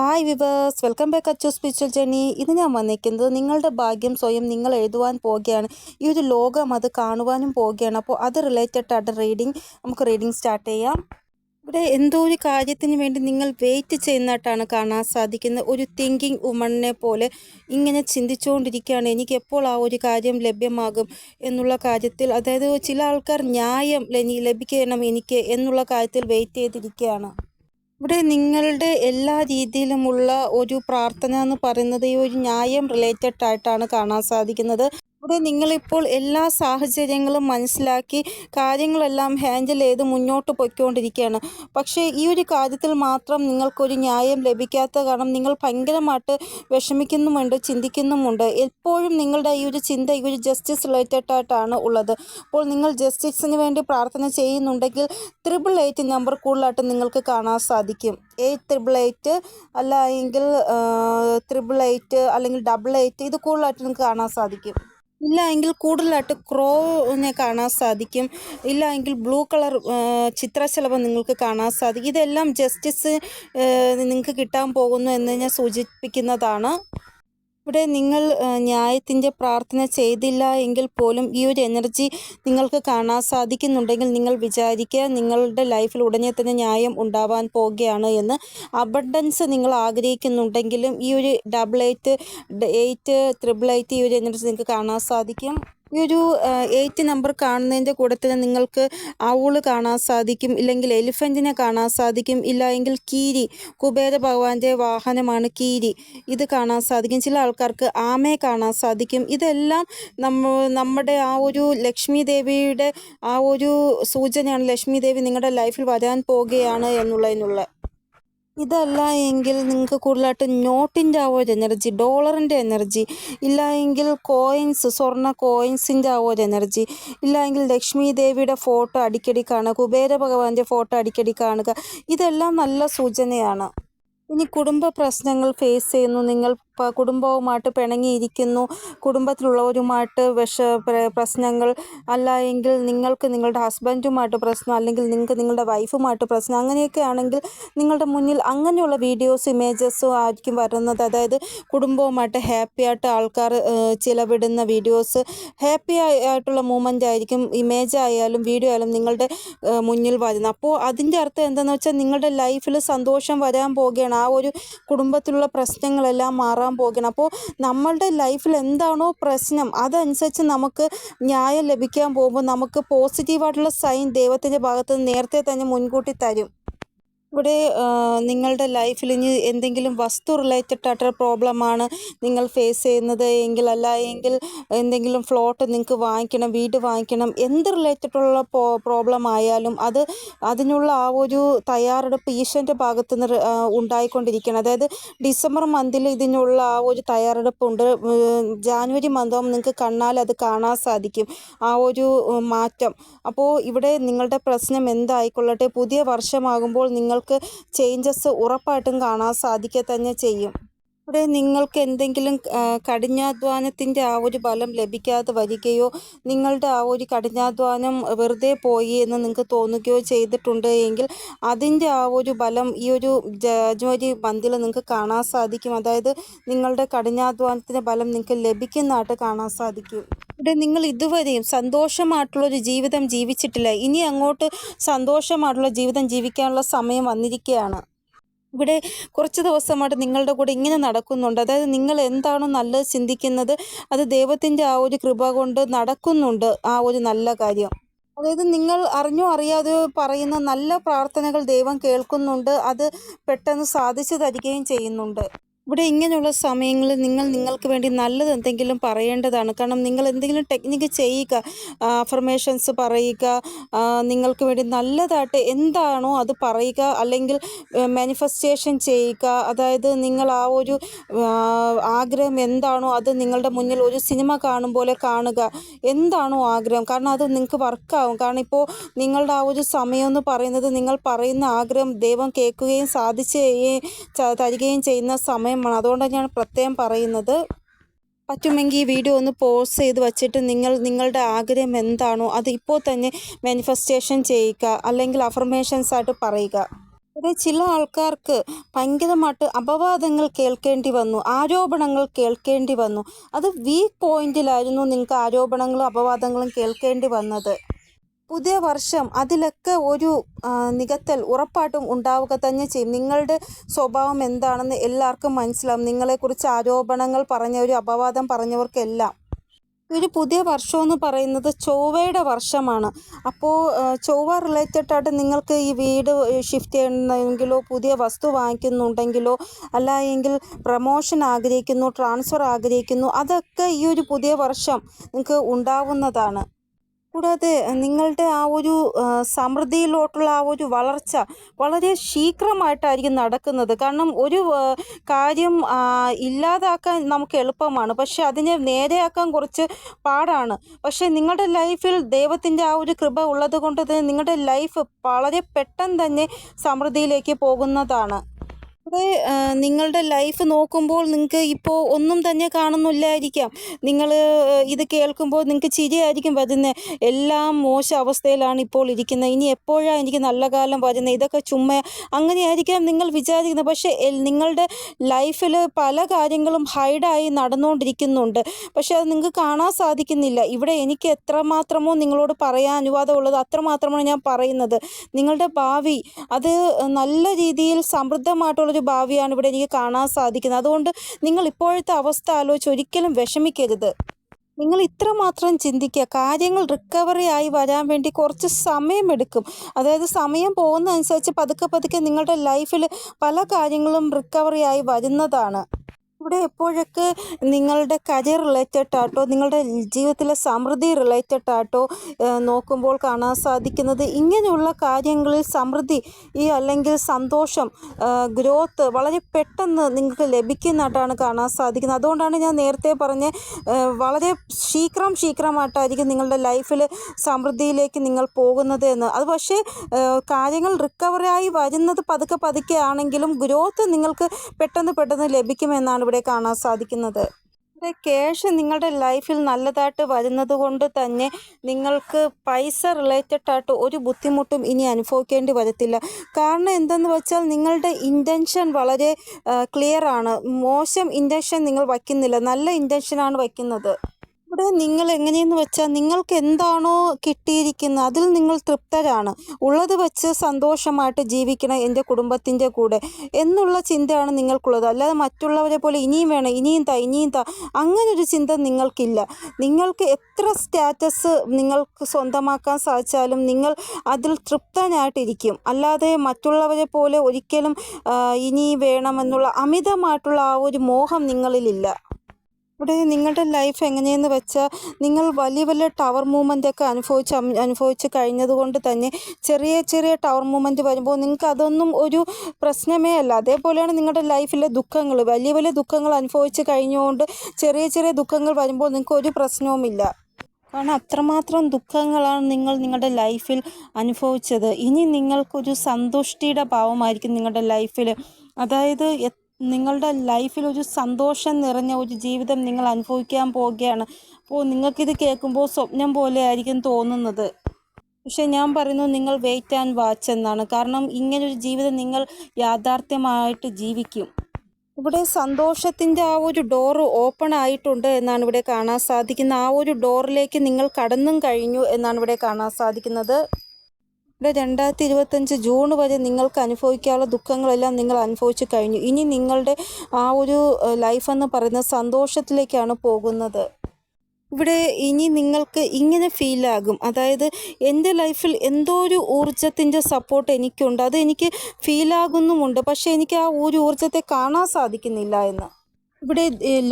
Hi viewers welcome back Achu spiritual journey ഇത് ഞാൻ വന്നിരിക്കുന്നത് നിങ്ങളുടെ ഭാഗ്യം സ്വയം നിങ്ങൾ എഴുതുവാൻ പോവുകയാണ്. ഈ ഒരു ലോകം അത് കാണുവാനും പോവുകയാണ്. അപ്പോൾ അത് റിലേറ്റഡ് ആയിട്ട് റീഡിങ് നമുക്ക് റീഡിങ് സ്റ്റാർട്ട് ചെയ്യാം. ഇവിടെ എന്തോ ഒരു കാര്യത്തിന് വേണ്ടി നിങ്ങൾ വെയിറ്റ് ചെയ്യുന്നതായിട്ടാണ് കാണാൻ സാധിക്കുന്നത്. ഒരു തിങ്കിങ് ഉമണിനെ പോലെ ഇങ്ങനെ ചിന്തിച്ചുകൊണ്ടിരിക്കുകയാണ്. എനിക്ക് എപ്പോൾ ആ ഒരു കാര്യം ലഭ്യമാകും എന്നുള്ള കാര്യത്തിൽ അതായത് ചില ആൾക്കാർ ന്യായം ലഭിക്കണം എനിക്ക് എന്നുള്ള കാര്യത്തിൽ വെയിറ്റ് ചെയ്തിരിക്കുകയാണ്. ഇവിടെ നിങ്ങളുടെ എല്ലാ രീതിയിലുമുള്ള ഒരു പ്രാർത്ഥന എന്ന് പറയുന്നത് ഈ ഒരു ന്യായം റിലേറ്റഡ് ആയിട്ടാണ് കാണാൻ സാധിക്കുന്നത്. ഇവിടെ നിങ്ങളിപ്പോൾ എല്ലാ സാഹചര്യങ്ങളും മനസ്സിലാക്കി കാര്യങ്ങളെല്ലാം ഹാൻഡിൽ ചെയ്ത് മുന്നോട്ട് പൊയ്ക്കൊണ്ടിരിക്കുകയാണ്. പക്ഷേ ഈ ഒരു കാര്യത്തിൽ മാത്രം നിങ്ങൾക്കൊരു ന്യായം ലഭിക്കാത്ത കാരണം നിങ്ങൾ ഭയങ്കരമായിട്ട് വിഷമിക്കുന്നുമുണ്ട് ചിന്തിക്കുന്നുമുണ്ട്. എപ്പോഴും നിങ്ങളുടെ ഈ ഒരു ചിന്ത ഈ ഒരു ജസ്റ്റിസ് റിലേറ്റഡ് ആയിട്ടാണ് ഉള്ളത്. അപ്പോൾ നിങ്ങൾ ജസ്റ്റിസിന് വേണ്ടി പ്രാർത്ഥന ചെയ്യുന്നുണ്ടെങ്കിൽ ത്രിബിൾ എയ്റ്റ് നമ്പർ കൂടുതലായിട്ട് നിങ്ങൾക്ക് കാണാൻ സാധിക്കും. എയ്റ്റ് ത്രിബിൾ എയ്റ്റ് അല്ല എങ്കിൽ എയ്റ്റ് അല്ലെങ്കിൽ ഡബിൾ എയ്റ്റ് ഇത് കൂടുതലായിട്ട് നിങ്ങൾക്ക് കാണാൻ സാധിക്കും. ഇല്ല എങ്കിൽ കൂടുതലായിട്ട് ക്രോനെ കാണാൻ സാധിക്കും. ഇല്ല എങ്കിൽ ബ്ലൂ കളർ ചിത്രശലഭം നിങ്ങൾക്ക് കാണാൻ സാധിക്കും. ഇതെല്ലാം ജസ്റ്റിസ് നിങ്ങൾക്ക് കിട്ടാൻ പോകുന്നു എന്ന് ഞാൻ സൂചിപ്പിക്കുന്നതാണ്. ഇവിടെ നിങ്ങൾ ന്യായത്തിന്റെ പ്രാർത്ഥന ചെയ്തില്ല എങ്കിൽ പോലും ഈ ഒരു എനർജി നിങ്ങൾക്ക് കാണാൻ സാധിക്കുന്നുണ്ടെങ്കിൽ നിങ്ങൾ വിചാരിക്കുക നിങ്ങളുടെ ലൈഫിൽ ഉടനെ തന്നെ ന്യായം ഉണ്ടാവാൻ പോവുകയാണ് എന്ന്. അബണ്ടൻസ് നിങ്ങൾ ആഗ്രഹിക്കുന്നുണ്ടെങ്കിലും ഈ ഒരു double eight eight triple eight ഈ ഒരു എനർജി നിങ്ങൾക്ക് കാണാൻ സാധിക്കും. ഈ ഒരു എയ്റ്റ് നമ്പർ കാണുന്നതിന്റെ കൂടെ തന്നെ നിങ്ങൾക്ക് ഔൾ കാണാൻ സാധിക്കും ഇല്ലെങ്കിൽ എലിഫന്റിനെ കാണാൻ സാധിക്കും ഇല്ല എങ്കിൽ കീരി കുബേര ഭഗവാന്റെ വാഹനമാണ് കീരി ഇത് കാണാൻ സാധിക്കും. ചില ആൾക്കാർക്ക് ആമയെ കാണാൻ സാധിക്കും. ഇതെല്ലാം നമ്മ നമ്മുടെ ആ ഒരു ലക്ഷ്മി ദേവിയുടെ ആ ഒരു സൂചനയാണ് ലക്ഷ്മി ദേവി നിങ്ങളുടെ ലൈഫിൽ വരാൻ പോകുകയാണ് എന്നുള്ളതിനുള്ള ഇതല്ല എങ്കിൽ നിങ്ങൾക്ക് കൂടുതലായിട്ട് നോട്ടിന്റെ ആ എനർജി ഡോളറിന്റെ എനർജി ഇല്ല എങ്കിൽ കോയിൻസ് സ്വർണ കോയിൻസിന്റെ ആ എനർജി ഇല്ല എങ്കിൽ ലക്ഷ്മി ദേവിയുടെ ഫോട്ടോ അടിക്കടി കാണുക കുബേര ഭഗവാന്റെ ഫോട്ടോ അടിക്കടി കാണുക ഇതെല്ലാം നല്ല സൂചനയാണ്. ഇനി കുടുംബ പ്രശ്നങ്ങൾ ഫേസ് ചെയ്യുന്നു നിങ്ങൾ കുടുംബവുമായിട്ട് പിണങ്ങിയിരിക്കുന്നു. കുടുംബത്തിലുള്ളവരുമായിട്ട് വിഷ പ്ര- പ്രശ്നങ്ങൾ അല്ല എങ്കിൽ നിങ്ങൾക്ക് നിങ്ങളുടെ ഹസ്ബൻഡുമായിട്ട് പ്രശ്നം അല്ലെങ്കിൽ നിങ്ങൾക്ക് നിങ്ങളുടെ വൈഫുമായിട്ട് പ്രശ്നം അങ്ങനെയൊക്കെ ആണെങ്കിൽ നിങ്ങളുടെ മുന്നിൽ അങ്ങനെയുള്ള വീഡിയോസ് ഇമേജസും ആയിരിക്കും വരുന്നത്. അതായത് കുടുംബവുമായിട്ട് ഹാപ്പി ആയിട്ട് ആൾക്കാർ ചിലവിടുന്ന വീഡിയോസ് ഹാപ്പി ആയിട്ടുള്ള മൂമെന്റ് ആയിരിക്കും. ഇമേജ് ആയാലും വീഡിയോ ആയാലും നിങ്ങളുടെ മുന്നിൽ വരുന്നത്. അപ്പോൾ അതിന്റെ അർത്ഥം എന്താണെന്ന് വെച്ചാൽ നിങ്ങളുടെ ലൈഫിൽ സന്തോഷം വരാൻ പോവുകയാണ്. ആ ഒരു കുടുംബത്തിലുള്ള പ്രശ്നങ്ങളെല്ലാം മാറാൻ പോവുകയാണ് അപ്പോൾ നമ്മളുടെ ലൈഫിൽ എന്താണോ പ്രശ്നം അതനുസരിച്ച് നമുക്ക് ന്യായം ലഭിക്കാൻ പോകുമ്പോൾ നമുക്ക് പോസിറ്റീവായിട്ടുള്ള സൈൻ ദൈവത്തിന്റെ ഭാഗത്ത് നേരത്തെ തന്നെ മുൻകൂട്ടി തരും. ഇവിടെ നിങ്ങളുടെ ലൈഫിൽ ഇനി എന്തെങ്കിലും വസ്തു റിലേറ്റഡ് ആയിട്ടുള്ള പ്രോബ്ലമാണ് നിങ്ങൾ ഫേസ് ചെയ്യുന്നത് എങ്കിൽ അല്ല എങ്കിൽ എന്തെങ്കിലും ഫ്ലോട്ട് നിങ്ങൾക്ക് വാങ്ങിക്കണം വീട് വാങ്ങിക്കണം എന്ത് റിലേറ്റഡുള്ള പ്രോബ്ലം ആയാലും അത് അതിനുള്ള ആ ഒരു തയ്യാറെടുപ്പ് ഈശ്വന്റെ ഭാഗത്തു നിന്ന് ഉണ്ടായിക്കൊണ്ടിരിക്കണം അതായത് ഡിസംബർ മന്തിൽ ഇതിനുള്ള ആ ഒരു തയ്യാറെടുപ്പുണ്ട്. ജാനുവരി മന്താകുമ്പോൾ നിങ്ങൾക്ക് കണ്ണാൽ അത് കാണാൻ സാധിക്കും. ആ ഒരു മാറ്റം. അപ്പോൾ ഇവിടെ നിങ്ങളുടെ പ്രശ്നം എന്തായിക്കൊള്ളട്ടെ? പുതിയ വർഷമാകുമ്പോൾ നിങ്ങൾക്ക് ചേഞ്ചസ് ഉറപ്പായിട്ടും കാണാൻ സാധിക്കുക തന്നെ ചെയ്യും. ഇവിടെ നിങ്ങൾക്ക് എന്തെങ്കിലും കഠിനാധ്വാനത്തിന്റെ ആ ഒരു ഫലം ലഭിക്കാതെ വരികയോ നിങ്ങളുടെ ആ ഒരു കഠിനാധ്വാനം വെറുതെ പോയി എന്ന് നിങ്ങൾക്ക് തോന്നുകയോ ചെയ്തിട്ടുണ്ട് എങ്കിൽ അതിന്റെ ആ ഒരു ഫലം ഈ ഒരു ജനുവരി മന്തിൽ നിങ്ങൾക്ക് കാണാൻ സാധിക്കും. അതായത് നിങ്ങളുടെ കഠിനാധ്വാനത്തിന്റെ ഫലം നിങ്ങൾക്ക് ലഭിക്കുന്നതായിട്ട് കാണാൻ സാധിക്കും. ഇവിടെ നിങ്ങൾ ഇതുവരെയും സന്തോഷമായിട്ടുള്ളൊരു ജീവിതം ജീവിച്ചിട്ടില്ല. ഇനി അങ്ങോട്ട് സന്തോഷമായിട്ടുള്ള ജീവിതം ജീവിക്കാനുള്ള സമയം വന്നിരിക്കുകയാണ്. ഇവിടെ കുറച്ച് ദിവസമായിട്ട് നിങ്ങളുടെ കൂടെ ഇങ്ങനെ നടക്കുന്നുണ്ട്. അതായത് നിങ്ങൾ എന്താണോ നല്ലത് ചിന്തിക്കുന്നത് അത് ദൈവത്തിന്റെ ആ ഒരു കൃപ കൊണ്ട് നടക്കുന്നുണ്ട് ആ ഒരു നല്ല കാര്യം. അതായത് നിങ്ങൾ അറിഞ്ഞോ അറിയാതെയോ പറയുന്ന നല്ല പ്രാർത്ഥനകൾ ദൈവം കേൾക്കുന്നുണ്ട്. അത് പെട്ടെന്ന് സാധിച്ചു തരികയും ചെയ്യുന്നുണ്ട്. ഇവിടെ ഇങ്ങനെയുള്ള സമയങ്ങളിൽ നിങ്ങൾ നിങ്ങൾക്ക് വേണ്ടി നല്ലത് എന്തെങ്കിലും പറയേണ്ടതാണ്. കാരണം നിങ്ങൾ എന്തെങ്കിലും ടെക്നിക്ക് ചെയ്യുക അഫർമേഷൻസ് പറയുക നിങ്ങൾക്ക് വേണ്ടി നല്ലതായിട്ട് എന്താണോ അത് പറയുക അല്ലെങ്കിൽ മാനിഫെസ്റ്റേഷൻ ചെയ്യുക. അതായത് നിങ്ങൾ ആ ഒരു ആഗ്രഹം എന്താണോ അത് നിങ്ങളുടെ മുന്നിൽ ഒരു സിനിമ കാണും പോലെ കാണുക. എന്താണോ ആഗ്രഹം? കാരണം അത് നിങ്ങൾക്ക് വർക്കാവും കാരണം ഇപ്പോൾ നിങ്ങളുടെ ആ ഒരു സമയം എന്ന് പറയുന്നത് നിങ്ങൾ പറയുന്ന ആഗ്രഹം ദൈവം കേൾക്കുകയും സാധിച്ചു തരികയും- ചെയ്യുന്ന തരികയും ചെയ്യുന്ന അതുകൊണ്ടാണ് ഞാൻ പ്രത്യേകം പറയുന്നത്. പറ്റുമെങ്കിൽ ഈ വീഡിയോ ഒന്ന് പോസ് ചെയ്ത് വച്ചിട്ട് നിങ്ങൾ നിങ്ങളുടെ ആഗ്രഹം എന്താണോ അത് ഇപ്പോൾ തന്നെ മാനിഫെസ്റ്റേഷൻ ചെയ്യുക അല്ലെങ്കിൽ അഫർമേഷൻസ് ആയിട്ട് പറയുക. ഇവിടെ ചില ആൾക്കാർക്ക് ഭയങ്കരമായിട്ട് അപവാദങ്ങൾ കേൾക്കേണ്ടി വന്നു ആരോപണങ്ങൾ കേൾക്കേണ്ടി വന്നു. അത് വീക്ക് പോയിന്റിലായിരുന്നു നിങ്ങൾക്ക് ആരോപണങ്ങളും അപവാദങ്ങളും കേൾക്കേണ്ടി വന്നത്. പുതിയ വർഷം അതിലൊക്കെ ഒരു നികത്തൽ ഉറപ്പായിട്ടും ഉണ്ടാവുക തന്നെ ചെയ്യും. നിങ്ങളുടെ സ്വഭാവം എന്താണെന്ന് എല്ലാവർക്കും മനസ്സിലാവും. നിങ്ങളെക്കുറിച്ച് ആരോപണങ്ങൾ പറഞ്ഞവരും അപവാദം പറഞ്ഞവർക്കെല്ലാം. ഒരു പുതിയ വർഷം എന്ന് പറയുന്നത് ചൊവ്വയുടെ വർഷമാണ്. അപ്പോൾ ചൊവ്വ റിലേറ്റഡ് ആയിട്ട് നിങ്ങൾക്ക് ഈ വീട് ഷിഫ്റ്റ് ചെയ്യണമെങ്കിലോ പുതിയ വസ്തു വാങ്ങിക്കുന്നുണ്ടെങ്കിലോ അല്ല എങ്കിൽ പ്രമോഷൻ ആഗ്രഹിക്കുന്നു ട്രാൻസ്ഫർ ആഗ്രഹിക്കുന്നു അതൊക്കെ ഈ ഒരു പുതിയ വർഷം നിങ്ങൾക്ക് ഉണ്ടാവുന്നതാണ്. കൂടാതെ നിങ്ങളുടെ ആ ഒരു സമൃദ്ധിയിലോട്ടുള്ള ആ ഒരു വളർച്ച വളരെ ശീഘ്രമായിട്ടായിരിക്കും നടക്കുന്നത്. കാരണം ഒരു കാര്യം ഇല്ലാതാക്കാൻ നമുക്ക് എളുപ്പമാണ്. പക്ഷെ അതിനെ നേരെയാക്കാൻ കുറച്ച് പാടാണ്. പക്ഷെ നിങ്ങളുടെ ലൈഫിൽ ദൈവത്തിന്റെ ആ ഒരു കൃപ ഉള്ളത് കൊണ്ട് തന്നെ നിങ്ങളുടെ ലൈഫ് വളരെ പെട്ടെന്ന് തന്നെ സമൃദ്ധിയിലേക്ക് പോകുന്നതാണ്. ഇവിടെ നിങ്ങളുടെ ലൈഫ് നോക്കുമ്പോൾ നിങ്ങൾക്ക് ഇപ്പോൾ ഒന്നും തന്നെ കാണുന്നില്ലായിരിക്കാം. നിങ്ങൾ ഇത് കേൾക്കുമ്പോൾ നിങ്ങൾക്ക് ചിരിയായിരിക്കും വരുന്നത് എല്ലാം മോശം അവസ്ഥയിലാണ് ഇപ്പോൾ ഇരിക്കുന്നത് ഇനി എപ്പോഴാണ് എനിക്ക് നല്ല കാലം വരുന്നത് ഇതൊക്കെ ചുമ്മാ അങ്ങനെയായിരിക്കാം നിങ്ങൾ വിചാരിക്കുന്നത് പക്ഷേ നിങ്ങളുടെ ലൈഫിൽ പല കാര്യങ്ങളും ഹൈഡായി നടന്നുകൊണ്ടിരിക്കുന്നുണ്ട് പക്ഷേ അത് നിങ്ങൾക്ക് കാണാൻ സാധിക്കുന്നില്ല. ഇവിടെ എനിക്ക് എത്രമാത്രമോ നിങ്ങളോട് പറയാൻ അനുവാദമുള്ളത് അത്രമാത്രമാണ് ഞാൻ പറയുന്നത്. നിങ്ങളുടെ ഭാവി അത് നല്ല രീതിയിൽ സമൃദ്ധമായിട്ടുള്ളൊരു ഭാവിയാണ് ഇവിടെ എനിക്ക് കാണാൻ സാധിക്കുന്നത്. അതുകൊണ്ട് നിങ്ങൾ ഇപ്പോഴത്തെ അവസ്ഥ ആലോചിച്ച് ഒരിക്കലും വിഷമിക്കരുത്. നിങ്ങൾ ഇത്രമാത്രം ചിന്തിക്കുക. കാര്യങ്ങൾ റിക്കവറി ആയി വരാൻ വേണ്ടി കുറച്ച് സമയമെടുക്കും അതായത് സമയം പോകുന്നതനുസരിച്ച് പതുക്കെ പതുക്കെ നിങ്ങളുടെ ലൈഫിൽ പല കാര്യങ്ങളും റിക്കവറി ആയി വരുന്നതാണ്. ഇവിടെ എപ്പോഴൊക്കെ നിങ്ങളുടെ കരിയർ റിലേറ്റഡ് ആട്ടോ നിങ്ങളുടെ ജീവിതത്തിലെ സമൃദ്ധി റിലേറ്റഡ് ആട്ടോ നോക്കുമ്പോൾ കാണാൻ സാധിക്കുന്നത് ഇങ്ങനെയുള്ള കാര്യങ്ങളിൽ സമൃദ്ധി ഈ അല്ലെങ്കിൽ സന്തോഷം ഗ്രോത്ത് വളരെ പെട്ടെന്ന് നിങ്ങൾക്ക് ലഭിക്കുന്നതായിട്ടാണ് കാണാൻ സാധിക്കുന്നത്. അതുകൊണ്ടാണ് ഞാൻ നേരത്തെ പറഞ്ഞ് വളരെ ശീഘ്രം ശീഘ്രമായിട്ടായിരിക്കും നിങ്ങളുടെ ലൈഫിൽ സമൃദ്ധിയിലേക്ക് നിങ്ങൾ പോകുന്നത് എന്ന്. അത് പക്ഷേ കാര്യങ്ങൾ റിക്കവറി ആയി വരുന്നത് പതുക്കെ പതുക്കെ ആണെങ്കിലും ഗ്രോത്ത് നിങ്ങൾക്ക് പെട്ടെന്ന് പെട്ടെന്ന് ലഭിക്കുമെന്നാണ് ഇവിടെ കാണാൻ സാധിക്കുന്നത്. ക്യാഷ് നിങ്ങളുടെ ലൈഫിൽ നല്ലതായിട്ട് വരുന്നത് കൊണ്ട് തന്നെ നിങ്ങൾക്ക് പൈസ റിലേറ്റഡ് ആയിട്ട് ഒരു ബുദ്ധിമുട്ടും ഇനി അനുഭവിക്കേണ്ടി വരത്തില്ല. കാരണം എന്തെന്ന് വെച്ചാൽ നിങ്ങളുടെ ഇന്റൻഷൻ വളരെ ക്ലിയർ ആണ്. മോശം ഇന്റൻഷൻ നിങ്ങൾ വയ്ക്കുന്നില്ല. നല്ല ഇന്റൻഷനാണ് വയ്ക്കുന്നത്. ഇവിടെ നിങ്ങൾ എങ്ങനെയെന്ന് വെച്ചാൽ നിങ്ങൾക്ക് എന്താണോ കിട്ടിയിരിക്കുന്നത് അതിൽ നിങ്ങൾ തൃപ്തരാണ്. ഉള്ളത് വെച്ച് സന്തോഷമായിട്ട് ജീവിക്കണം എന്റെ കുടുംബത്തിന്റെ കൂടെ എന്നുള്ള ചിന്തയാണ് നിങ്ങൾക്കുള്ളത്. അല്ലാതെ മറ്റുള്ളവരെ പോലെ ഇനിയും വേണം ഇനിയും താ ഇനിയും താ അങ്ങനൊരു ചിന്ത നിങ്ങൾക്കില്ല. നിങ്ങൾക്ക് എത്ര സ്റ്റാറ്റസ് നിങ്ങൾക്ക് സ്വന്തമാക്കാൻ സാധിച്ചാലും നിങ്ങൾ അതിൽ തൃപ്തനായിട്ടിരിക്കും. അല്ലാതെ മറ്റുള്ളവരെ പോലെ ഒരിക്കലും ഇനി വേണമെന്നുള്ള അമിതമായിട്ടുള്ള ആ ഒരു മോഹം നിങ്ങളിലില്ല. ഇവിടെ നിങ്ങളുടെ ലൈഫ് എങ്ങനെയെന്ന് വെച്ചാൽ നിങ്ങൾ വലിയ വലിയ ടവർ മൂവ്മെന്റ് ഒക്കെ അനുഭവിച്ച് അനുഭവിച്ച് കഴിഞ്ഞതുകൊണ്ട് തന്നെ ചെറിയ ചെറിയ ടവർ മൂവ്മെന്റ് വരുമ്പോൾ നിങ്ങൾക്ക് അതൊന്നും ഒരു പ്രശ്നമേ അല്ല. അതേപോലെയാണ് നിങ്ങളുടെ ലൈഫിലെ ദുഃഖങ്ങൾ വലിയ വലിയ ദുഃഖങ്ങൾ അനുഭവിച്ച് കഴിഞ്ഞുകൊണ്ട് ചെറിയ ചെറിയ ദുഃഖങ്ങൾ വരുമ്പോൾ നിങ്ങൾക്ക് ഒരു പ്രശ്നവുമില്ല കാരണം അത്രമാത്രം ദുഃഖങ്ങളാണ് നിങ്ങൾ നിങ്ങളുടെ ലൈഫിൽ അനുഭവിച്ചത്. ഇനി നിങ്ങൾക്കൊരു സന്തുഷ്ടിയുടെ ഭാവമായിരിക്കും നിങ്ങളുടെ ലൈഫിൽ അതായത് നിങ്ങളുടെ ലൈഫിൽ ഒരു സന്തോഷം നിറഞ്ഞ ഒരു ജീവിതം നിങ്ങൾ അനുഭവിക്കാൻ പോവുകയാണ്. അപ്പോൾ നിങ്ങൾക്കിത് കേൾക്കുമ്പോൾ സ്വപ്നം പോലെ ആയിരിക്കും തോന്നുന്നത്. പക്ഷെ ഞാൻ പറയുന്നു നിങ്ങൾ വെയിറ്റ് ആൻഡ് വാച്ച് എന്നാണ്. കാരണം ഇങ്ങനൊരു ജീവിതം നിങ്ങൾ യാഥാർത്ഥ്യമായിട്ട് ജീവിക്കും. ഇവിടെ സന്തോഷത്തിന്റെ ആ ഒരു ഡോറ് ഓപ്പൺ ആയിട്ടുണ്ട് എന്നാണ് ഇവിടെ കാണാൻ സാധിക്കുന്നത്. ആ ഒരു ഡോറിലേക്ക് നിങ്ങൾ കടന്നും കഴിഞ്ഞു എന്നാണ് ഇവിടെ കാണാൻ സാധിക്കുന്നത്. ഇവിടെ രണ്ടായിരത്തി ഇരുപത്തഞ്ച് ജൂൺ വരെ നിങ്ങൾക്ക് അനുഭവിക്കാനുള്ള ദുഃഖങ്ങളെല്ലാം നിങ്ങൾ അനുഭവിച്ചു കഴിഞ്ഞു. ഇനി നിങ്ങളുടെ ആ ഒരു ലൈഫ് എന്ന് പറയുന്നത് സന്തോഷത്തിലേക്കാണ് പോകുന്നത്. ഇവിടെ ഇനി നിങ്ങൾക്ക് ഇങ്ങനെ ഫീലാകും അതായത് എന്റെ ലൈഫിൽ എന്തോ ഒരു ഊർജത്തിന്റെ സപ്പോർട്ട് എനിക്കുണ്ട്. അത് എനിക്ക് ഫീലാകുന്നുമുണ്ട് പക്ഷേ എനിക്ക് ആ ഒരു ഊർജത്തെ കാണാൻ സാധിക്കുന്നില്ല എന്ന്. ഇവിടെ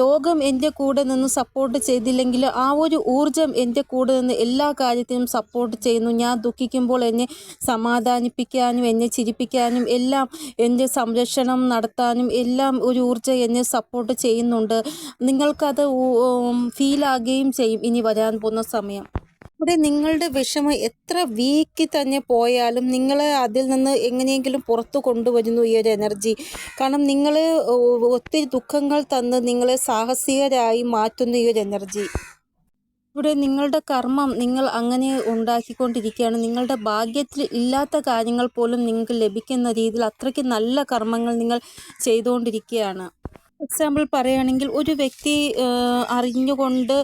ലോകം എന്റെ കൂടെ നിന്ന് സപ്പോർട്ട് ചെയ്തില്ലെങ്കിൽ ആ ഒരു ഊർജം എന്റെ കൂടെ നിന്ന് എല്ലാ കാര്യത്തിനും സപ്പോർട്ട് ചെയ്യുന്നു. ഞാൻ ദുഃഖിക്കുമ്പോൾ എന്നെ സമാധാനിപ്പിക്കാനും എന്നെ ചിരിപ്പിക്കാനും എല്ലാം എന്റെ സംരക്ഷണം നടത്താനും എല്ലാം ഒരു ഊർജം എന്നെ സപ്പോർട്ട് ചെയ്യുന്നുണ്ട്. നിങ്ങൾക്കത് ഫീലാകുകയും ചെയ്യും ഇനി വരാൻ പോകുന്ന സമയം. ഇവിടെ നിങ്ങളുടെ വിഷമം എത്ര വീക്കി തന്നെ പോയാലും നിങ്ങളെ അതിൽ നിന്ന് എങ്ങനെയെങ്കിലും പുറത്തു കൊണ്ടുവരുന്നു ഈ ഒരു എനർജി. കാരണം നിങ്ങൾ ഒത്തിരി ദുഃഖങ്ങൾ തന്ന് നിങ്ങളെ സാഹസികരായി മാറ്റുന്ന ഈ ഒരു എനർജി. ഇവിടെ നിങ്ങളുടെ കർമ്മം നിങ്ങൾ അങ്ങനെ ഉണ്ടാക്കിക്കൊണ്ടിരിക്കുകയാണ്. നിങ്ങളുടെ ഭാഗ്യത്തിൽ ഇല്ലാത്ത കാര്യങ്ങൾ പോലും നിങ്ങൾക്ക് ലഭിക്കുന്ന രീതിയിൽ അത്രയ്ക്ക് നല്ല കർമ്മങ്ങൾ നിങ്ങൾ ചെയ്തുകൊണ്ടിരിക്കുകയാണ്. എക്സാമ്പിൾ പറയുകയാണെങ്കിൽ ഒരു വ്യക്തി അറിഞ്ഞുകൊണ്ട്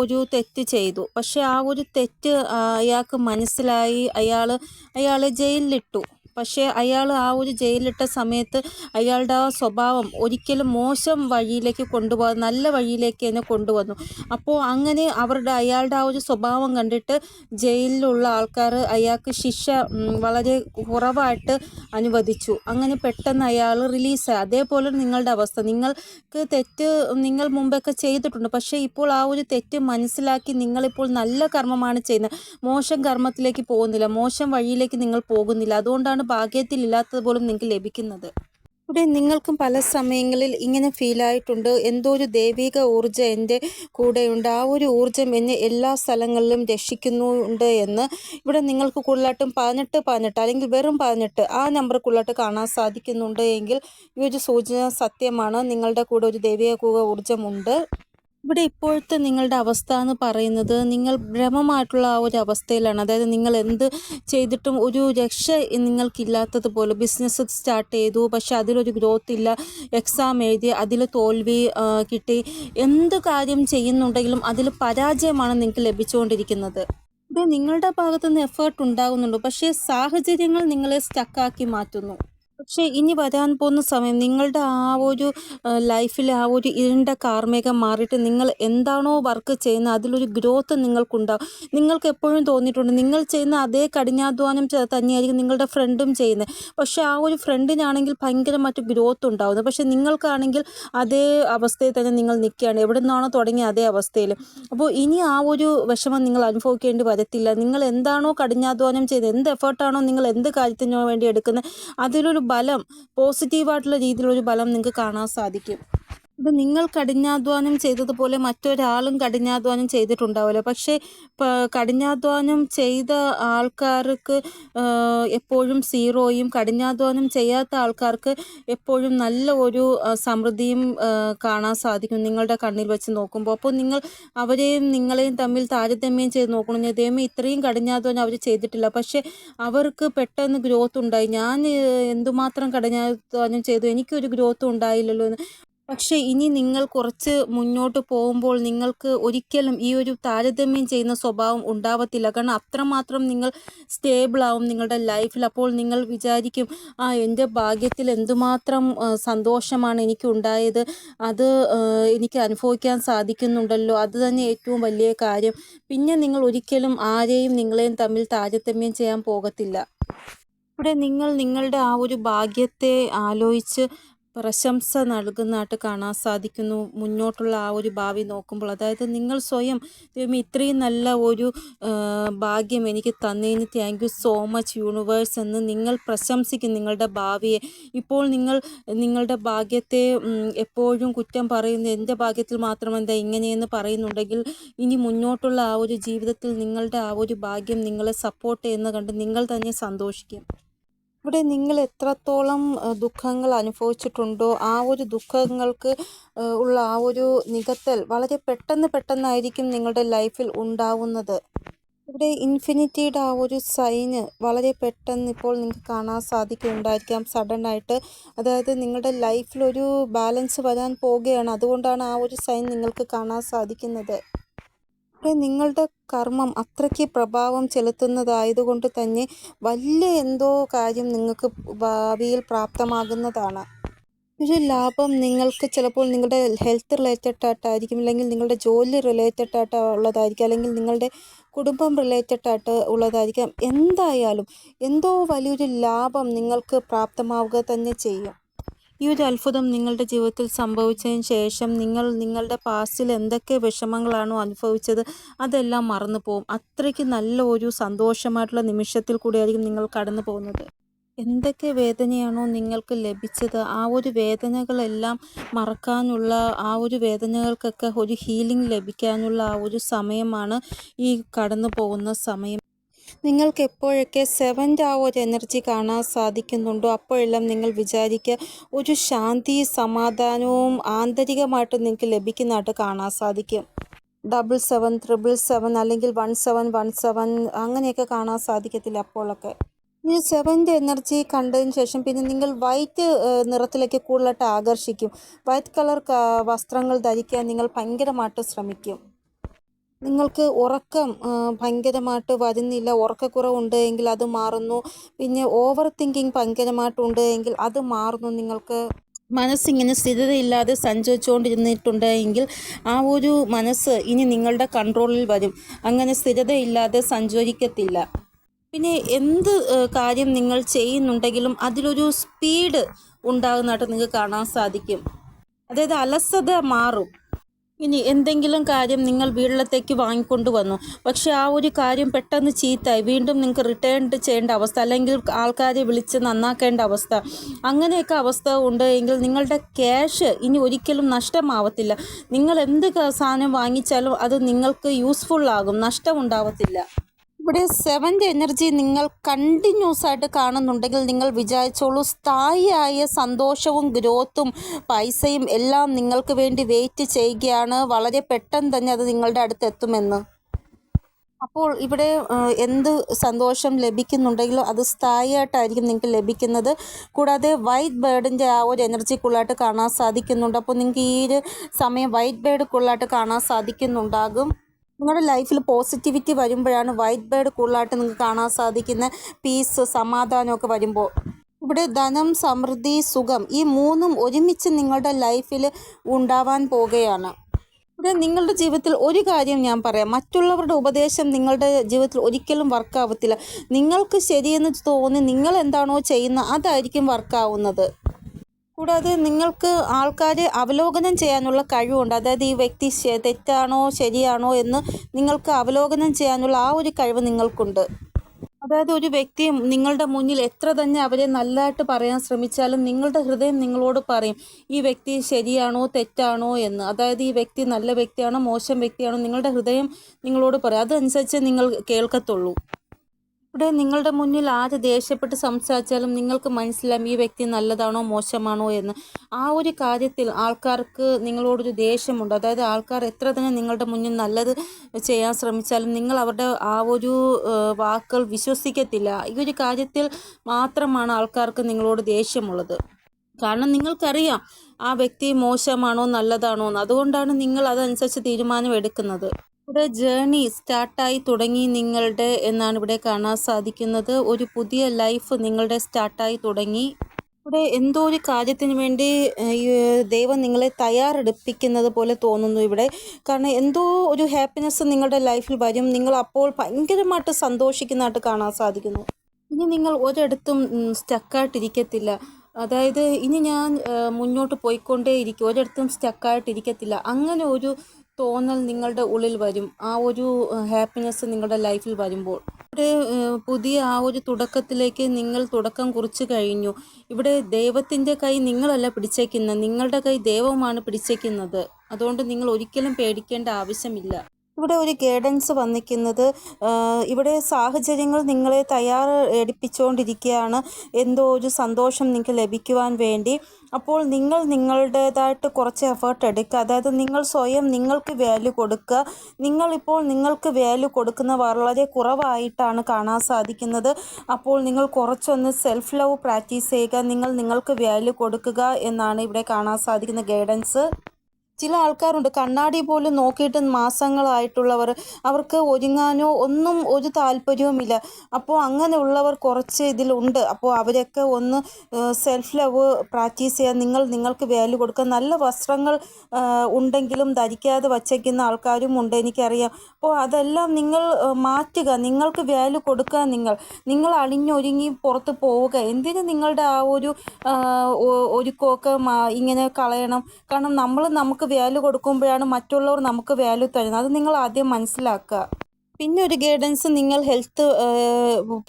ഒരു തെറ്റ് ചെയ്തു. പക്ഷെ ആ ഒരു തെറ്റ് അയാൾക്ക് മനസ്സിലായി. അയാൾ അയാളെ ജയിലിലിട്ടു. പക്ഷേ അയാൾ ആ ഒരു ജയിലിലിട്ട സമയത്ത് അയാളുടെ ആ സ്വഭാവം ഒരിക്കലും മോശം വഴിയിലേക്ക് കൊണ്ടുപോകാൻ നല്ല വഴിയിലേക്ക് തന്നെ കൊണ്ടുവന്നു. അപ്പോൾ അങ്ങനെ അവരുടെ അയാളുടെ ആ ഒരു സ്വഭാവം കണ്ടിട്ട് ജയിലിലുള്ള ആൾക്കാർ അയാൾക്ക് ശിക്ഷ വളരെ കുറവായിട്ട് അനുവദിച്ചു. അങ്ങനെ പെട്ടെന്ന് അയാൾ റിലീസായി. അതേപോലെ നിങ്ങളുടെ അവസ്ഥ. നിങ്ങൾക്ക് തെറ്റ് നിങ്ങൾ മുമ്പൊക്കെ ചെയ്തിട്ടുണ്ട്. പക്ഷേ ഇപ്പോൾ ആ ഒരു തെറ്റ് മനസ്സിലാക്കി നിങ്ങളിപ്പോൾ നല്ല കർമ്മമാണ് ചെയ്യുന്നത്. മോശം കർമ്മത്തിലേക്ക് പോകുന്നില്ല. മോശം വഴിയിലേക്ക് നിങ്ങൾ പോകുന്നില്ല. അതുകൊണ്ടാണ് ഭാഗ്യത്തിലില്ലാത്തത് പോലും നിങ്ങൾക്ക് ലഭിക്കുന്നത്. ഇവിടെ നിങ്ങൾക്കും പല സമയങ്ങളിൽ ഇങ്ങനെ ഫീലായിട്ടുണ്ട് എന്തോ ഒരു ദൈവിക ഊർജം എന്റെ കൂടെയുണ്ട്. ആ ഒരു ഊർജം എന്നെ എല്ലാ സ്ഥലങ്ങളിലും രക്ഷിക്കുന്നുണ്ട് എന്ന് ഇവിടെ നിങ്ങൾക്ക് കൂടുതലായിട്ടും പതിനെട്ട് പതിനെട്ട് അല്ലെങ്കിൽ വെറും പതിനെട്ട് ആ നമ്പർ കൂടുതലായിട്ട് കാണാൻ സാധിക്കുന്നുണ്ട് എങ്കിൽ ഈ ഒരു സൂചന സത്യമാണ്. നിങ്ങളുടെ കൂടെ ഒരു ദൈവിക ഊർജമുണ്ട് ഇവിടെ ഇപ്പോഴത്തെ നിങ്ങളുടെ അവസ്ഥ എന്ന് പറയുന്നത് നിങ്ങൾ ഭ്രമമായിട്ടുള്ള ആ ഒരു അവസ്ഥയിലാണ്. അതായത് നിങ്ങൾ എന്ത് ചെയ്തിട്ടും ഒരു രക്ഷ നിങ്ങൾക്കില്ലാത്തതുപോലെ ബിസിനസ് സ്റ്റാർട്ട് ചെയ്തു. പക്ഷെ അതിലൊരു ഗ്രോത്ത് ഇല്ല. എക്സാം എഴുതി അതിൽ തോൽവി കിട്ടി. എന്ത് കാര്യം ചെയ്യുന്നുണ്ടെങ്കിലും അതിൽ പരാജയമാണ് നിങ്ങൾക്ക് ലഭിച്ചുകൊണ്ടിരിക്കുന്നത്. ഇത് നിങ്ങളുടെ ഭാഗത്തുനിന്ന് എഫേർട്ട് ഉണ്ടാകുന്നുണ്ട്. പക്ഷേ സാഹചര്യങ്ങൾ നിങ്ങളെ സ്റ്റക്കാക്കി മാറ്റുന്നു. പക്ഷേ ഇനി വരാൻ പോകുന്ന സമയം നിങ്ങളുടെ ആ ഒരു ലൈഫിൽ ആ ഒരു ഇരുണ്ട കാർമേകം മാറിയിട്ട് നിങ്ങൾ എന്താണോ വർക്ക് ചെയ്യുന്നത് അതിലൊരു ഗ്രോത്ത് നിങ്ങൾക്കുണ്ടാവും. നിങ്ങൾക്ക് എപ്പോഴും തോന്നിയിട്ടുണ്ട് നിങ്ങൾ ചെയ്യുന്ന അതേ കഠിനാധ്വാനം തന്നെയായിരിക്കും നിങ്ങളുടെ ഫ്രണ്ടും ചെയ്യുന്നത്. പക്ഷേ ആ ഒരു ഫ്രണ്ടിനാണെങ്കിൽ ഭയങ്കരമായിട്ട് ഗ്രോത്ത് ഉണ്ടാവുന്നത് പക്ഷേ നിങ്ങൾക്കാണെങ്കിൽ അതേ അവസ്ഥയിൽ തന്നെ നിങ്ങൾ നിൽക്കുകയാണ്. എവിടെ നിന്നാണോ തുടങ്ങിയ അതേ അവസ്ഥയിൽ. അപ്പോൾ ഇനി ആ ഒരു വിഷമം നിങ്ങൾ അനുഭവിക്കേണ്ടി വരത്തില്ല. നിങ്ങൾ എന്താണോ കഠിനാധ്വാനം ചെയ്ത് എന്ത് എഫേർട്ടാണോ നിങ്ങൾ എന്ത് കാര്യത്തിനോ വേണ്ടി എടുക്കുന്നത് അതിലൊരു ബലം പോസിറ്റീവായിട്ടുള്ള ഒരു ബലം നിങ്ങൾക്ക് കാണാൻ സാധിക്കും. ഇത് നിങ്ങൾ കഠിനാധ്വാനം ചെയ്തതുപോലെ മറ്റൊരാളും കഠിനാധ്വാനം ചെയ്തിട്ടുണ്ടാവില്ല പക്ഷേ കഠിനാധ്വാനം ചെയ്ത ആൾക്കാർക്ക് എപ്പോഴും സീറോയും കഠിനാധ്വാനം ചെയ്യാത്ത ആൾക്കാർക്ക് എപ്പോഴും നല്ല ഒരു സമൃദ്ധിയും കാണാൻ സാധിക്കും നിങ്ങളുടെ കണ്ണിൽ വെച്ച് നോക്കുമ്പോൾ. അപ്പോൾ നിങ്ങൾ അവരെയും നിങ്ങളെയും തമ്മിൽ താരതമ്യം ചെയ്ത് നോക്കണം. ദൈവമേ ഇത്രയും കഠിനാധ്വാനം അവർ ചെയ്തിട്ടില്ല. പക്ഷേ അവർക്ക് പെട്ടെന്ന് ഗ്രോത്ത് ഉണ്ടായി. ഞാൻ എന്തുമാത്രം കഠിനാധ്വാനം ചെയ്തു? എനിക്കൊരു ഗ്രോത്ത് ഉണ്ടായില്ലല്ലോ എന്ന്. പക്ഷേ ഇനി നിങ്ങൾ കുറച്ച് മുന്നോട്ട് പോകുമ്പോൾ നിങ്ങൾക്ക് ഒരിക്കലും ഈ ഒരു താരതമ്യം ചെയ്യുന്ന സ്വഭാവം ഉണ്ടാവത്തില്ല. കാരണം അത്രമാത്രം നിങ്ങൾ സ്റ്റേബിൾ ആവും നിങ്ങളുടെ ലൈഫിൽ അപ്പോൾ നിങ്ങൾ വിചാരിക്കും ആ എന്റെ ഭാഗ്യത്തിൽ എന്തുമാത്രം സന്തോഷമാണ് എനിക്ക് ഉണ്ടായത് അത് എനിക്ക് അനുഭവിക്കാൻ സാധിക്കുന്നുണ്ടല്ലോ. അത് തന്നെ ഏറ്റവും വലിയ കാര്യം. പിന്നെ നിങ്ങൾ ഒരിക്കലും ആരെയും നിങ്ങളെയും തമ്മിൽ താരതമ്യം ചെയ്യാൻ പോകത്തില്ല. ഇവിടെ നിങ്ങൾ നിങ്ങളുടെ ആ ഒരു ഭാഗ്യത്തെ ആലോചിച്ച് പ്രശംസ നൽകുന്നതായിട്ട് കാണാൻ സാധിക്കുന്നു. മുന്നോട്ടുള്ള ആ ഒരു ഭാവി നോക്കുമ്പോൾ. അതായത് നിങ്ങൾ സ്വയം ദൈവം ഇത്രയും നല്ല ഒരു ഭാഗ്യം എനിക്ക് തന്നതിന് thank you so much universe എന്ന് നിങ്ങൾ പ്രശംസിക്കും നിങ്ങളുടെ ഭാവിയെ. ഇപ്പോൾ നിങ്ങൾ നിങ്ങളുടെ ഭാഗ്യത്തെ എപ്പോഴും കുറ്റം പറയുന്നു. എന്റെ ഭാഗ്യത്തിൽ മാത്രം എന്താ ഇങ്ങനെയെന്ന് പറയുന്നുണ്ടെങ്കിൽ ഇനി മുന്നോട്ടുള്ള ആ ഒരു ജീവിതത്തിൽ നിങ്ങളുടെ ആ ഒരു ഭാഗ്യം നിങ്ങളെ സപ്പോർട്ട് ചെയ്യുന്ന കണ്ട് നിങ്ങൾ തന്നെ സന്തോഷിക്കും. ഇവിടെ നിങ്ങൾ എത്രത്തോളം ദുഃഖങ്ങൾ അനുഭവിച്ചിട്ടുണ്ടോ? ആ ഒരു ദുഃഖങ്ങൾക്ക് ഉള്ള ആ ഒരു നികത്തൽ വളരെ പെട്ടെന്ന് പെട്ടെന്നായിരിക്കും നിങ്ങളുടെ ലൈഫിൽ ഉണ്ടാവുന്നത്. ഇവിടെ ഇൻഫിനിറ്റിയുടെ ആ ഒരു സൈന് വളരെ പെട്ടെന്ന് ഇപ്പോൾ നിങ്ങൾക്ക് കാണാൻ സാധിക്കുന്നുണ്ടായിരിക്കാം സഡൻ ആയിട്ട് അതായത് നിങ്ങളുടെ ലൈഫിലൊരു ബാലൻസ് വരാൻ പോവുകയാണ്. അതുകൊണ്ടാണ് ആ ഒരു സൈൻ നിങ്ങൾക്ക് കാണാൻ സാധിക്കുന്നത്. നിങ്ങളുടെ കർമ്മം അത്രയ്ക്ക് പ്രഭാവം ചെലുത്തുന്നതായതുകൊണ്ട് തന്നെ വലിയ എന്തോ കാര്യം നിങ്ങൾക്ക് ഭാവിയിൽ പ്രാപ്തമാകുന്നതാണ്. ഒരു ലാഭം നിങ്ങൾക്ക് ചിലപ്പോൾ നിങ്ങളുടെ ഹെൽത്ത് റിലേറ്റഡ് ആയിട്ടായിരിക്കും അല്ലെങ്കിൽ നിങ്ങളുടെ ജോലി റിലേറ്റഡ് ആയിട്ട് ഉള്ളതായിരിക്കും അല്ലെങ്കിൽ നിങ്ങളുടെ കുടുംബം റിലേറ്റഡ് ആയിട്ട് ഉള്ളതായിരിക്കാം. എന്തായാലും എന്തോ വലിയൊരു ലാഭം നിങ്ങൾക്ക് പ്രാപ്തമാവുക തന്നെ ചെയ്യും. ഈ ഒരു അത്ഭുതം നിങ്ങളുടെ ജീവിതത്തിൽ സംഭവിച്ചതിന് ശേഷം നിങ്ങൾ നിങ്ങളുടെ പാസ്റ്റിൽ എന്തൊക്കെ വിഷമങ്ങളാണോ അനുഭവിച്ചത് അതെല്ലാം മറന്നു പോകും. അത്രയ്ക്ക് നല്ല ഒരു സന്തോഷമായിട്ടുള്ള നിമിഷത്തിൽ കൂടിയായിരിക്കും നിങ്ങൾ കടന്നു പോകുന്നത്. എന്തൊക്കെ വേദനയാണോ നിങ്ങൾക്ക് ലഭിച്ചത്? ആ ഒരു വേദനകളെല്ലാം മറക്കാനുള്ള ആ ഒരു വേദനകൾക്കൊക്കെ ഒരു ഹീലിംഗ് ലഭിക്കാനുള്ള ആ ഒരു സമയമാണ് ഈ കടന്നു പോകുന്ന സമയം. നിങ്ങൾക്ക് എപ്പോഴൊക്കെ സെവന്റെ ആ ഒരു എനർജി കാണാൻ സാധിക്കുന്നുണ്ടോ അപ്പോഴെല്ലാം നിങ്ങൾ വിചാരിക്കുക ഒരു ശാന്തി സമാധാനവും ആന്തരികമായിട്ട് നിങ്ങൾക്ക് ലഭിക്കുന്നതായിട്ട് കാണാൻ സാധിക്കും. ഡബിൾ സെവൻ ത്രിബിൾ സെവൻ അല്ലെങ്കിൽ വൺ സെവൻ വൺ സെവൻ അങ്ങനെയൊക്കെ കാണാൻ സാധിക്കത്തില്ല അപ്പോഴൊക്കെ. ഈ സെവന്റെ എനർജി കണ്ടതിന് ശേഷം പിന്നെ നിങ്ങൾ വൈറ്റ് നിറത്തിലേക്ക് കൂടുതലായിട്ട് ആകർഷിക്കും. വൈറ്റ് കളർ വസ്ത്രങ്ങൾ ധരിക്കാൻ നിങ്ങൾ ഭയങ്കരമായിട്ട് ശ്രമിക്കും. നിങ്ങൾക്ക് ഉറക്കം ഭയങ്കരമായിട്ട് വരുന്നില്ല ഉറക്കക്കുറവുണ്ട് എങ്കിൽ അത് മാറുന്നു. പിന്നെ ഓവർ തിങ്കിങ് ഭയങ്കരമായിട്ടുണ്ട് എങ്കിൽ അത് മാറുന്നു. നിങ്ങൾക്ക് മനസ്സിങ്ങനെ സ്ഥിരതയില്ലാതെ സഞ്ചരിച്ചുകൊണ്ടിരുന്നിട്ടുണ്ട് എങ്കിൽ ആ ഒരു മനസ്സ് ഇനി നിങ്ങളുടെ കൺട്രോളിൽ വരും. അങ്ങനെ സ്ഥിരതയില്ലാതെ സഞ്ചരിക്കത്തില്ല. പിന്നെ എന്ത് കാര്യം നിങ്ങൾ ചെയ്യുന്നുണ്ടെങ്കിലും അതിലൊരു സ്പീഡ് ഉണ്ടാകുന്നതായിട്ട് നിങ്ങൾക്ക് കാണാൻ സാധിക്കും. അതായത് അലസത മാറും. ഇനി എന്തെങ്കിലും കാര്യം നിങ്ങൾ വീട്ടിലത്തേക്ക് വാങ്ങിക്കൊണ്ട് വന്നു. പക്ഷേ ആ ഒരു കാര്യം പെട്ടെന്ന് ചീത്തായി. വീണ്ടും നിങ്ങൾക്ക് റിട്ടേൺ ചെയ്യേണ്ട അവസ്ഥ അല്ലെങ്കിൽ ആൾക്കാരെ വിളിച്ച് നന്നാക്കേണ്ട അവസ്ഥ. അങ്ങനെയൊക്കെ അവസ്ഥ ഉണ്ട് എങ്കിൽ നിങ്ങളുടെ ക്യാഷ് ഇനി ഒരിക്കലും നഷ്ടമാവത്തില്ല. നിങ്ങൾ എന്ത് സാധനം വാങ്ങിച്ചാലും അത് നിങ്ങൾക്ക് യൂസ്ഫുൾ ആകും. ഇവിടെ സെവൻത് എനർജി നിങ്ങൾ കണ്ടിന്യൂസ് ആയിട്ട് കാണുന്നുണ്ടെങ്കിൽ നിങ്ങൾ വിചാരിച്ചോളൂ സ്ഥായിയായ സന്തോഷവും ഗ്രോത്തും പൈസയും എല്ലാം നിങ്ങൾക്ക് വേണ്ടി വെയിറ്റ് ചെയ്യുകയാണ്. വളരെ പെട്ടെന്ന് തന്നെ അത് നിങ്ങളുടെ അടുത്ത് എത്തുമെന്ന്. അപ്പോൾ ഇവിടെ എന്ത് സന്തോഷം ലഭിക്കുന്നുണ്ടെങ്കിലും അത് സ്ഥായിയായിട്ടായിരിക്കും നിങ്ങൾക്ക് ലഭിക്കുന്നത്. കൂടാതെ വൈറ്റ് ബേർഡിന്റെ ആ ഒരു എനർജി കൂടുതലായിട്ട് കാണാൻ സാധിക്കുന്നുണ്ട്. അപ്പോൾ നിങ്ങൾക്ക് ഈ ഒരു സമയം വൈറ്റ് ബേർഡ് കൂടുതലായിട്ട് കാണാൻ സാധിക്കുന്നുണ്ടാകും. നിങ്ങളുടെ ലൈഫിൽ പോസിറ്റിവിറ്റി വരുമ്പോഴാണ് വൈറ്റ് ബേർഡ് കൂടുതലായിട്ട് നിങ്ങൾക്ക് കാണാൻ സാധിക്കുന്ന പീസ് സമാധാനമൊക്കെ വരുമ്പോൾ. ഇവിടെ ധനം സമൃദ്ധി സുഖം ഈ മൂന്നും ഒരുമിച്ച് നിങ്ങളുടെ ലൈഫിൽ ഉണ്ടാവാൻ പോകുകയാണ്. ഇവിടെ നിങ്ങളുടെ ജീവിതത്തിൽ ഒരു കാര്യം ഞാൻ പറയാം. മറ്റുള്ളവരുടെ ഉപദേശം നിങ്ങളുടെ ജീവിതത്തിൽ ഒരിക്കലും വർക്കാവത്തില്ല നിങ്ങൾക്ക് ശരിയെന്ന് തോന്നി നിങ്ങൾ എന്താണോ ചെയ്യുന്നത് അതായിരിക്കും വർക്കാവുന്നത് കൂടാതെ നിങ്ങൾക്ക് ആൾക്കാരെ അവലോകനം ചെയ്യാനുള്ള കഴിവുണ്ട്. അതായത് ഈ വ്യക്തി തെറ്റാണോ ശരിയാണോ എന്ന് നിങ്ങൾക്ക് അവലോകനം ചെയ്യാനുള്ള ആ ഒരു കഴിവ് നിങ്ങൾക്കുണ്ട്. അതായത് ഒരു വ്യക്തി നിങ്ങളുടെ മുന്നിൽ എത്ര തന്നെ അവരെ നല്ലതായിട്ട് പറയാൻ ശ്രമിച്ചാലും നിങ്ങളുടെ ഹൃദയം നിങ്ങളോട് പറയും ഈ വ്യക്തി ശരിയാണോ തെറ്റാണോ എന്ന്. അതായത് ഈ വ്യക്തി നല്ല വ്യക്തിയാണോ മോശം വ്യക്തിയാണോ നിങ്ങളുടെ ഹൃദയം നിങ്ങളോട് പറയും. അതനുസരിച്ച് നിങ്ങൾ കേൾക്കത്തുള്ളൂ. ഇവിടെ നിങ്ങളുടെ മുന്നിൽ ആര് ദേഷ്യപ്പെട്ട് സംസാരിച്ചാലും നിങ്ങൾക്ക് മനസ്സിലാവും ഈ വ്യക്തി നല്ലതാണോ മോശമാണോ എന്ന്. ആ ഒരു കാര്യത്തിൽ ആൾക്കാർക്ക് നിങ്ങളോടൊരു ദേഷ്യമുണ്ട്. അതായത് ആൾക്കാർ എത്ര തന്നെ നിങ്ങളുടെ മുന്നിൽ നല്ലത് ചെയ്യാൻ ശ്രമിച്ചാലും നിങ്ങൾ അവരുടെ ആ ഒരു വാക്കുകൾ വിശ്വസിക്കത്തില്ല. ഈ ഒരു കാര്യത്തിൽ മാത്രമാണ് ആൾക്കാർക്ക് നിങ്ങളോട് ദേഷ്യമുള്ളത്. കാരണം നിങ്ങൾക്കറിയാം ആ വ്യക്തി മോശമാണോ നല്ലതാണോ എന്ന്. അതുകൊണ്ടാണ് നിങ്ങൾ അതനുസരിച്ച് തീരുമാനം എടുക്കുന്നത്. ഇവിടെ ജേണി സ്റ്റാർട്ടായി തുടങ്ങി നിങ്ങളുടെ എന്നാണ് ഇവിടെ കാണാൻ സാധിക്കുന്നത്. ഒരു പുതിയ ലൈഫ് നിങ്ങളുടെ സ്റ്റാർട്ടായി തുടങ്ങി. ഇവിടെ എന്തോ ഒരു കാര്യത്തിന് വേണ്ടി ദൈവം നിങ്ങളെ തയ്യാറെടുപ്പിക്കുന്നത് പോലെ തോന്നുന്നു ഇവിടെ. കാരണം എന്തോ ഒരു ഹാപ്പിനെസ് നിങ്ങളുടെ ലൈഫിൽ വരും. നിങ്ങൾ അപ്പോൾ ഭയങ്കരമായിട്ട് സന്തോഷിക്കുന്നതായിട്ട് കാണാൻ സാധിക്കുന്നു. ഇനി നിങ്ങൾ ഒരിടത്തും സ്റ്റക്കായിട്ടിരിക്കത്തില്ല അതായത് ഇനി ഞാൻ മുന്നോട്ട് പോയിക്കൊണ്ടേയിരിക്കും. ഒരിടത്തും സ്റ്റക്കായിട്ടിരിക്കത്തില്ല അങ്ങനെ ഒരു തോന്നൽ നിങ്ങളുടെ ഉള്ളിൽ വരും. ആ ഒരു ഹാപ്പിനെസ് നിങ്ങളുടെ ലൈഫിൽ വരുമ്പോൾ. ഇവിടെ പുതിയ ആ ഒരു തുടക്കത്തിലേക്ക് നിങ്ങൾ തുടക്കം കുറിച്ചു കഴിഞ്ഞു. ഇവിടെ ദൈവത്തിന്റെ കൈ നിങ്ങളല്ല പിടിച്ചേക്കുന്നത്. നിങ്ങളുടെ കൈ ദൈവമാണ് പിടിച്ചേക്കുന്നത്. അതുകൊണ്ട് നിങ്ങൾ ഒരിക്കലും പേടിക്കേണ്ട ആവശ്യമില്ല. ഇവിടെ ഒരു ഗൈഡൻസ് വന്നിരിക്കുന്നത് ഇവിടെ സാഹചര്യങ്ങൾ നിങ്ങളെ തയ്യാറെടുപ്പിച്ചുകൊണ്ടിരിക്കുകയാണ് എന്തോ ഒരു സന്തോഷം നിങ്ങൾക്ക് ലഭിക്കുവാൻ വേണ്ടി. അപ്പോൾ നിങ്ങൾ നിങ്ങളുടേതായിട്ട് കുറച്ച് എഫേർട്ട് എടുക്കുക. അതായത് നിങ്ങൾ സ്വയം നിങ്ങൾക്ക് വാല്യൂ കൊടുക്കുക. നിങ്ങളിപ്പോൾ നിങ്ങൾക്ക് വാല്യൂ കൊടുക്കുന്ന വളരെ കുറവായിട്ടാണ് കാണാൻ സാധിക്കുന്നത്. അപ്പോൾ നിങ്ങൾ കുറച്ചൊന്ന് സെൽഫ് ലവ് പ്രാക്ടീസ് ചെയ്യുക. നിങ്ങൾ നിങ്ങൾക്ക് വാല്യൂ കൊടുക്കുക എന്നാണ് ഇവിടെ കാണാൻ സാധിക്കുന്ന ഗൈഡൻസ് ചില ആൾക്കാരുണ്ട്. കണ്ണാടി പോലും നോക്കിയിട്ട് മാസങ്ങളായിട്ടുള്ളവർ. അവർക്ക് ഒരുങ്ങാനോ ഒന്നും ഒരു താല്പര്യവുമില്ല അപ്പോൾ അങ്ങനെയുള്ളവർ കുറച്ച് ഇതിലുണ്ട്. അപ്പോൾ അവരൊക്കെ ഒന്ന് സെൽഫ് ലവ് പ്രാക്ടീസ് ചെയ്യാൻ നിങ്ങൾ നിങ്ങൾക്ക് വാല്യൂ കൊടുക്കുക നല്ല വസ്ത്രങ്ങൾ ഉണ്ടെങ്കിലും ധരിക്കാതെ വച്ചേക്കുന്ന ആൾക്കാരും ഉണ്ട് എനിക്കറിയാം. അപ്പോൾ അതെല്ലാം നിങ്ങൾ മാറ്റുക. നിങ്ങൾക്ക് വാല്യൂ കൊടുക്കുക നിങ്ങൾ. നിങ്ങൾ അണിഞ്ഞൊരുങ്ങി പുറത്ത് പോവുക. എന്തിന് നിങ്ങളുടെ ആ ഒരു ഒരുക്കമൊക്കെ ഇങ്ങനെ കളയണം? കാരണം നമ്മൾ നമുക്ക് വാല്യൂ കൊടുക്കുമ്പോഴാണ് മറ്റുള്ളവർ നമുക്ക് വാല്യൂ തരുന്നത്. അത് നിങ്ങൾ ആദ്യം മനസ്സിലാക്കുക. പിന്നെ ഒരു ഗൈഡൻസ് നിങ്ങൾ ഹെൽത്ത്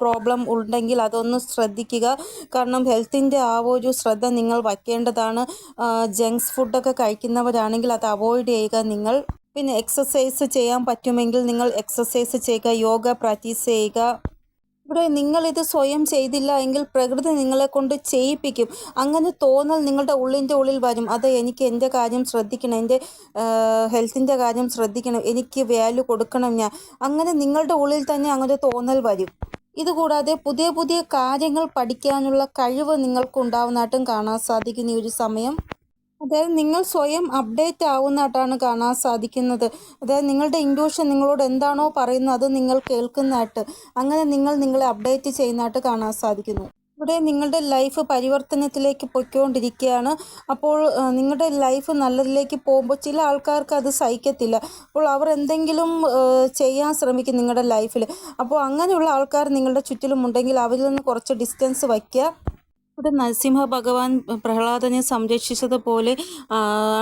പ്രോബ്ലം ഉണ്ടെങ്കിൽ അതൊന്ന് ശ്രദ്ധിക്കുക. കാരണം ഹെൽത്തിന്റെ ആ ഒരു ശ്രദ്ധ നിങ്ങൾ വയ്ക്കേണ്ടതാണ്. ജങ്ക്സ് ഫുഡൊക്കെ കഴിക്കുന്നവരാണെങ്കിൽ അത് അവോയ്ഡ് ചെയ്യുക. നിങ്ങൾ പിന്നെ എക്സസൈസ് ചെയ്യാൻ പറ്റുമെങ്കിൽ നിങ്ങൾ എക്സസൈസ് ചെയ്യുക. യോഗ പ്രാക്ടീസ് ചെയ്യുക. ഇവിടെ നിങ്ങളിത് സ്വയം ചെയ്തില്ല എങ്കിൽ പ്രകൃതി നിങ്ങളെ കൊണ്ട് ചെയ്യിപ്പിക്കും. അങ്ങനെ തോന്നൽ നിങ്ങളുടെ ഉള്ളിന്റെ ഉള്ളിൽ വരും. അത് എനിക്ക് എന്റെ കാര്യം ശ്രദ്ധിക്കണം. എന്റെ ഹെൽത്തിന്റെ കാര്യം ശ്രദ്ധിക്കണം. എനിക്ക് വാല്യൂ കൊടുക്കണം ഞാൻ. അങ്ങനെ നിങ്ങളുടെ ഉള്ളിൽ തന്നെ അങ്ങനെ തോന്നൽ വരും. ഇതുകൂടാതെ പുതിയ പുതിയ കാര്യങ്ങൾ പഠിക്കാനുള്ള കഴിവ് നിങ്ങൾക്ക് ഉണ്ടാവുന്നതായിട്ടും കാണാൻ സാധിക്കുന്ന ഈ ഒരു സമയം. അതായത് നിങ്ങൾ സ്വയം അപ്ഡേറ്റ് ആവുന്നതായിട്ടാണ് കാണാൻ സാധിക്കുന്നത്. അതായത് നിങ്ങളുടെ ഇൻഡ്യൂഷൻ നിങ്ങളോട് എന്താണോ പറയുന്നത് അത് നിങ്ങൾ കേൾക്കുന്നതായിട്ട് അങ്ങനെ നിങ്ങൾ നിങ്ങളെ അപ്ഡേറ്റ് ചെയ്യുന്നതായിട്ട് കാണാൻ സാധിക്കുന്നു. ഇവിടെ നിങ്ങളുടെ ലൈഫ് പരിവർത്തനത്തിലേക്ക് പൊയ്ക്കൊണ്ടിരിക്കുകയാണ്. അപ്പോൾ നിങ്ങളുടെ ലൈഫ് നല്ലതിലേക്ക് പോകുമ്പോൾ ചില ആൾക്കാർക്ക് അത് സഹിക്കത്തില്ല. അപ്പോൾ അവർ എന്തെങ്കിലും ചെയ്യാൻ ശ്രമിക്കും നിങ്ങളുടെ ലൈഫിൽ അപ്പോൾ അങ്ങനെയുള്ള ആൾക്കാർ നിങ്ങളുടെ ചുറ്റിലും ഉണ്ടെങ്കിൽ അവരിൽ നിന്ന് കുറച്ച് ഡിസ്റ്റൻസ് വയ്ക്കുക. ഇവിടെ നരസിംഹ ഭഗവാൻ പ്രഹ്ലാദനെ സംരക്ഷിച്ചതുപോലെ പോലെ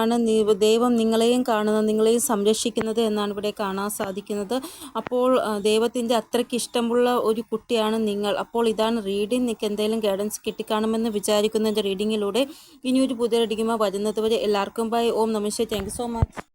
ആണ് ദൈവം നിങ്ങളെയും കാണുന്നത് നിങ്ങളെയും സംരക്ഷിക്കുന്നത് എന്നാണ് ഇവിടെ കാണാൻ സാധിക്കുന്നത്. അപ്പോൾ ദൈവത്തിന്റെ അത്രയ്ക്ക് ഇഷ്ടമുള്ള ഒരു കുട്ടിയാണ് നിങ്ങൾ. അപ്പോൾ ഇതാണ് റീഡിംഗ് നിങ്ങൾക്ക് എന്തെങ്കിലും ഗൈഡൻസ് കിട്ടിക്കാണുമെന്ന് വിചാരിക്കുന്ന എന്റെ റീഡിങ്ങിലൂടെ ഇനിയൊരു പുതിയ റീഡിങ്ങുമായി വരുന്നത് വരെ എല്ലാവർക്കും bye. Om namaste thank so much.